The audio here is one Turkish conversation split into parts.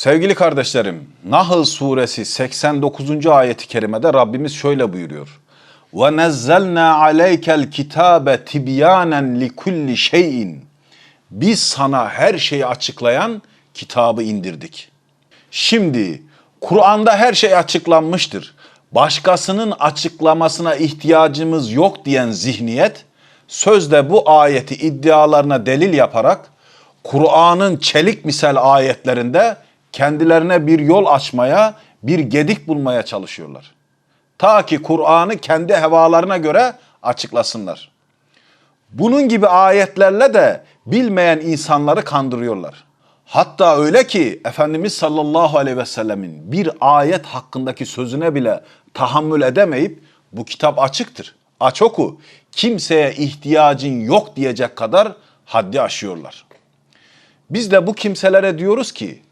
Sevgili kardeşlerim, Nahl suresi 89. ayeti kerimede Rabbimiz şöyle buyuruyor. Ve nezzelna aleykel kitabe tibyanen li kulli şeyin. Biz sana her şeyi açıklayan kitabı indirdik. Şimdi Kur'an'da her şey açıklanmıştır. Başkasının açıklamasına ihtiyacımız yok diyen zihniyet sözde bu ayeti iddialarına delil yaparak Kur'an'ın çelik misal ayetlerinde kendilerine bir yol açmaya, bir gedik bulmaya çalışıyorlar. Ta ki Kur'an'ı kendi hevalarına göre açıklasınlar. Bunun gibi ayetlerle de bilmeyen insanları kandırıyorlar. Hatta öyle ki Efendimiz sallallahu aleyhi ve sellemin bir ayet hakkındaki sözüne bile tahammül edemeyip bu kitap açıktır. Aç oku. Kimseye ihtiyacın yok diyecek kadar haddi aşıyorlar. Biz de bu kimselere diyoruz ki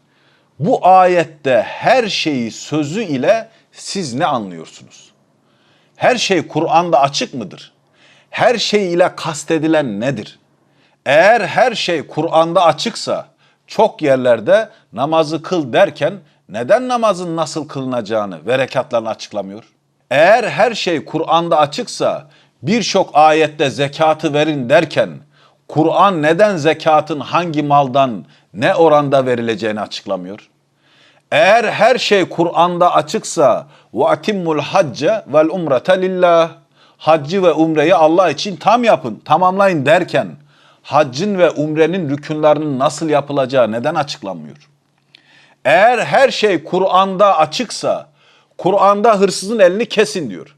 bu ayette her şeyi sözü ile siz ne anlıyorsunuz? Her şey Kur'an'da açık mıdır? Her şey ile kastedilen nedir? Eğer her şey Kur'an'da açıksa çok yerlerde namazı kıl derken neden namazın nasıl kılınacağını ve rekatlarını açıklamıyor? Eğer her şey Kur'an'da açıksa birçok ayette zekatı verin derken Kur'an neden zekatın hangi maldan ne oranda verileceğini açıklamıyor? Eğer her şey Kur'an'da açıksa ve atimmul hacce vel umrete lillah haccı ve umreyi Allah için tam yapın, tamamlayın derken haccın ve umrenin rükünlerinin nasıl yapılacağı neden açıklanmıyor? Eğer her şey Kur'an'da açıksa Kur'an'da hırsızın elini kesin diyor.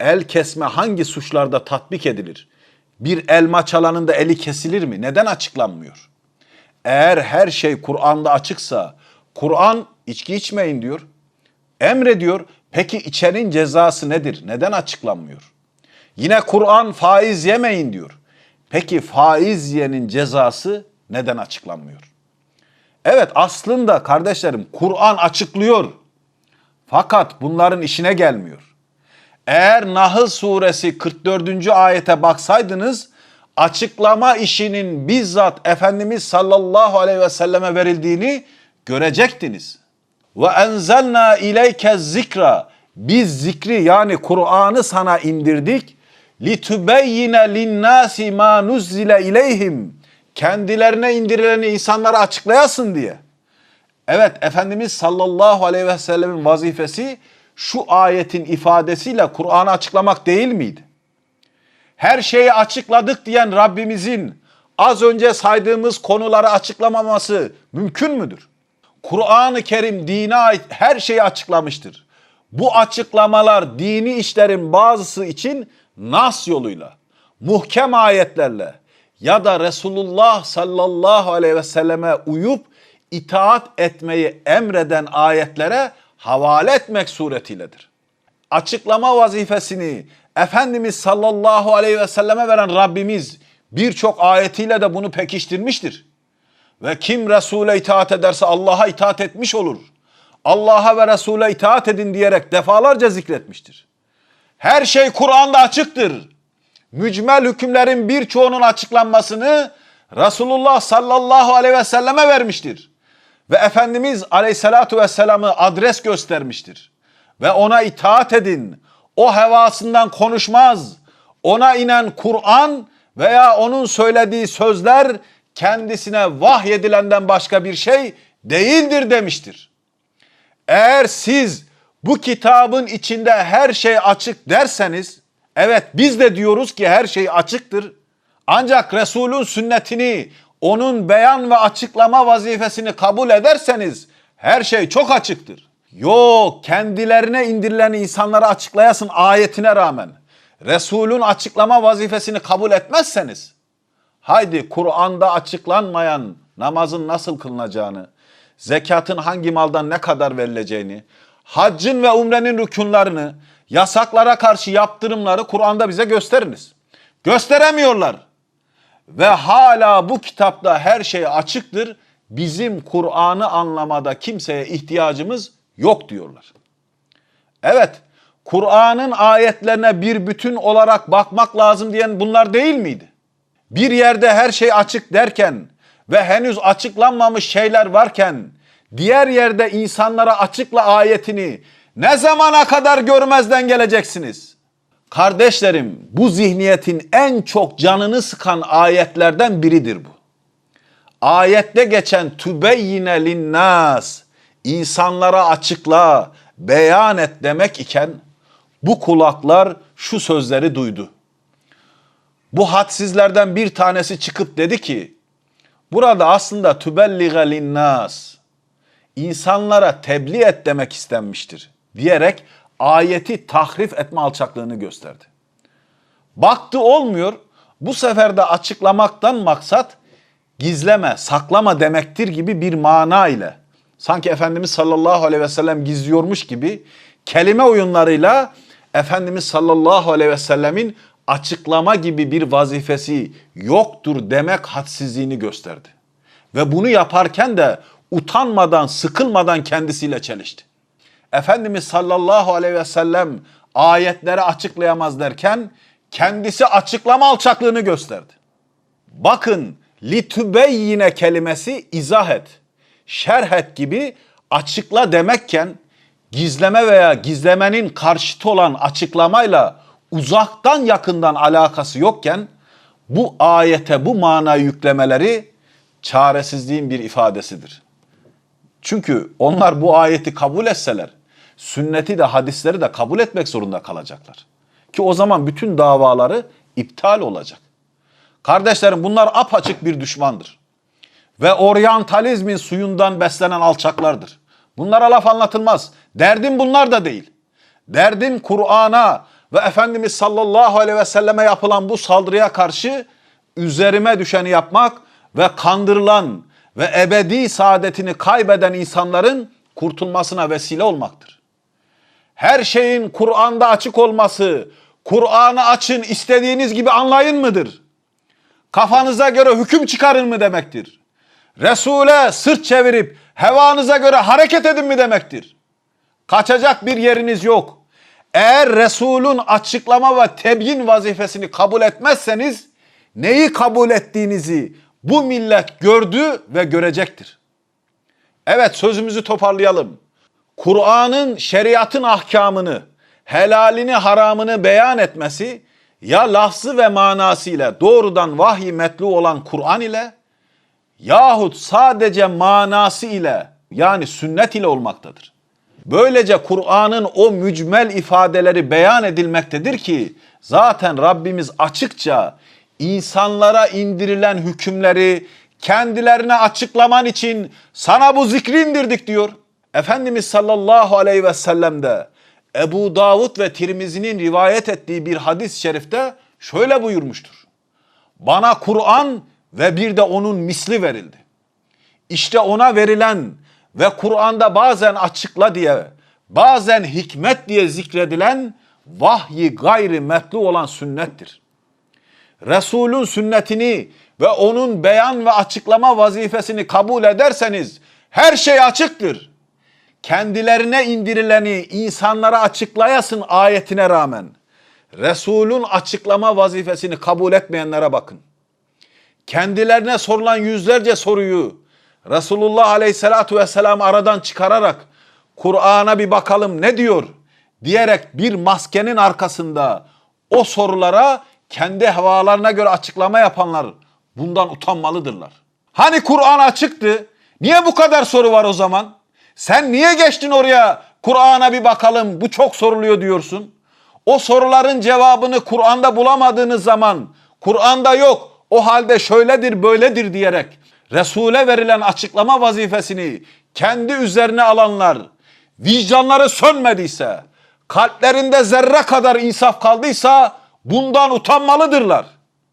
El kesme hangi suçlarda tatbik edilir? Bir elma çalanın da eli kesilir mi? Neden açıklanmıyor? Eğer her şey Kur'an'da açıksa Kur'an içki içmeyin diyor. Emrediyor. Peki içenin cezası nedir? Neden açıklanmıyor? Yine Kur'an faiz yemeyin diyor. Peki faiz yiyenin cezası neden açıklanmıyor? Evet aslında kardeşlerim Kur'an açıklıyor. Fakat bunların işine gelmiyor. Eğer Nahl suresi 44. ayete baksaydınız açıklama işinin bizzat Efendimiz sallallahu aleyhi ve selleme verildiğini görecektiniz. Ve enzelna ileyke zikra biz zikri yani Kur'an'ı sana indirdik. Litubeyyine linnâsi ma nuzzile ileyhim kendilerine indirileni insanlara açıklayasın diye. Evet Efendimiz sallallahu aleyhi ve sellemin vazifesi şu ayetin ifadesiyle Kur'an'ı açıklamak değil miydi? Her şeyi açıkladık diyen Rabbimizin az önce saydığımız konuları açıklamaması mümkün müdür? Kur'an-ı Kerim dine ait her şeyi açıklamıştır. Bu açıklamalar dini işlerin bazısı için nas yoluyla, muhkem ayetlerle ya da Resulullah sallallahu aleyhi ve selleme uyup itaat etmeyi emreden ayetlere havale etmek suretiyledir. Açıklama vazifesini Efendimiz sallallahu aleyhi ve selleme veren Rabbimiz birçok ayetiyle de bunu pekiştirmiştir. Ve kim Resul'e itaat ederse Allah'a itaat etmiş olur. Allah'a ve Resul'e itaat edin diyerek defalarca zikretmiştir. Her şey Kur'an'da açıktır. Mücmel hükümlerin birçoğunun açıklanmasını Resulullah sallallahu aleyhi ve selleme vermiştir. Ve Efendimiz aleyhissalatu vesselam'ı adres göstermiştir. Ve ona itaat edin. O hevasından konuşmaz. Ona inen Kur'an veya onun söylediği sözler kendisine vahyedilenden başka bir şey değildir demiştir. Eğer siz bu kitabın içinde her şey açık derseniz, evet biz de diyoruz ki her şey açıktır. Ancak Resul'ün sünnetini, onun beyan ve açıklama vazifesini kabul ederseniz her şey çok açıktır. Yok kendilerine indirilen insanlara açıklayasın ayetine rağmen. Resul'ün açıklama vazifesini kabul etmezseniz, haydi Kur'an'da açıklanmayan namazın nasıl kılınacağını, zekatın hangi maldan ne kadar verileceğini, haccın ve umrenin rükunlarını, yasaklara karşı yaptırımları Kur'an'da bize gösteriniz. Gösteremiyorlar. Ve hala bu kitapta her şey açıktır. Bizim Kur'an'ı anlamada kimseye ihtiyacımız yok diyorlar. Evet, Kur'an'ın ayetlerine bir bütün olarak bakmak lazım diyen bunlar değil miydi? Bir yerde her şey açık derken ve henüz açıklanmamış şeyler varken diğer yerde insanlara açıkla ayetini ne zamana kadar görmezden geleceksiniz? Kardeşlerim bu zihniyetin en çok canını sıkan ayetlerden biridir bu. Ayette geçen tübeyyine linnas insanlara açıkla, beyan et demek iken bu kulaklar şu sözleri duydu. Bu hadsizlerden bir tanesi çıkıp dedi ki burada aslında tübellige linnas insanlara tebliğ et demek istenmiştir diyerek ayeti tahrif etme alçaklığını gösterdi. Baktı olmuyor. Bu sefer de açıklamaktan maksat gizleme, saklama demektir gibi bir mana ile sanki Efendimiz sallallahu aleyhi ve sellem gizliyormuş gibi kelime oyunlarıyla Efendimiz sallallahu aleyhi ve sellemin açıklama gibi bir vazifesi yoktur demek hadsizliğini gösterdi. Ve bunu yaparken de utanmadan, sıkılmadan kendisiyle çelişti. Efendimiz sallallahu aleyhi ve sellem ayetleri açıklayamaz derken kendisi açıklama alçaklığını gösterdi. Bakın litübeyyine kelimesi izah et, şerh et gibi açıkla demekken gizleme veya gizlemenin karşıtı olan açıklamayla uzaktan yakından alakası yokken bu ayete bu manayı yüklemeleri çaresizliğin bir ifadesidir. Çünkü onlar bu ayeti kabul etseler sünneti de hadisleri de kabul etmek zorunda kalacaklar. Ki o zaman bütün davaları iptal olacak. Kardeşlerim bunlar apaçık bir düşmandır. Ve oryantalizmin suyundan beslenen alçaklardır. Bunlara laf anlatılmaz. Derdim bunlar da değil. Derdim Kur'an'a ve Efendimiz sallallahu aleyhi ve selleme yapılan bu saldırıya karşı üzerime düşeni yapmak ve kandırılan ve ebedi saadetini kaybeden insanların kurtulmasına vesile olmaktır. Her şeyin Kur'an'da açık olması, Kur'an'ı açın istediğiniz gibi anlayın mıdır? Kafanıza göre hüküm çıkarın mı demektir? Resul'e sırt çevirip hevanıza göre hareket edin mi demektir? Kaçacak bir yeriniz yok. Eğer Resul'ün açıklama ve tebyin vazifesini kabul etmezseniz neyi kabul ettiğinizi bu millet gördü ve görecektir. Evet sözümüzü toparlayalım. Kur'an'ın şeriatın ahkamını, helalini, haramını beyan etmesi ya lafzı ve manasıyla doğrudan vahyi metlu olan Kur'an ile yahut sadece manası ile yani sünnet ile olmaktadır. Böylece Kur'an'ın o mücmel ifadeleri beyan edilmektedir ki zaten Rabbimiz açıkça insanlara indirilen hükümleri kendilerine açıklaman için sana bu zikri indirdik diyor. Efendimiz sallallahu aleyhi ve sellem de Ebu Davud ve Tirmizi'nin rivayet ettiği bir hadis-i şerifte şöyle buyurmuştur. Bana Kur'an ve bir de onun misli verildi. İşte ona verilen ve Kur'an'da bazen açıkla diye, bazen hikmet diye zikredilen vahyi gayri metlu olan sünnettir. Resulün sünnetini ve onun beyan ve açıklama vazifesini kabul ederseniz her şey açıktır. Kendilerine indirileni insanlara açıklayasın ayetine rağmen Resulün açıklama vazifesini kabul etmeyenlere bakın. Kendilerine sorulan yüzlerce soruyu Resulullah Aleyhisselatü Vesselam aradan çıkararak Kur'an'a bir bakalım ne diyor diyerek bir maskenin arkasında o sorulara kendi havalarına göre açıklama yapanlar bundan utanmalıdırlar. Hani Kur'an açıktı? Niye bu kadar soru var o zaman? Sen niye geçtin oraya? Kur'an'a bir bakalım bu çok soruluyor diyorsun. O soruların cevabını Kur'an'da bulamadığınız zaman Kur'an'da yok o halde şöyledir böyledir diyerek Resul'e verilen açıklama vazifesini kendi üzerine alanlar vicdanları sönmediyse kalplerinde zerre kadar insaf kaldıysa bundan utanmalıdırlar.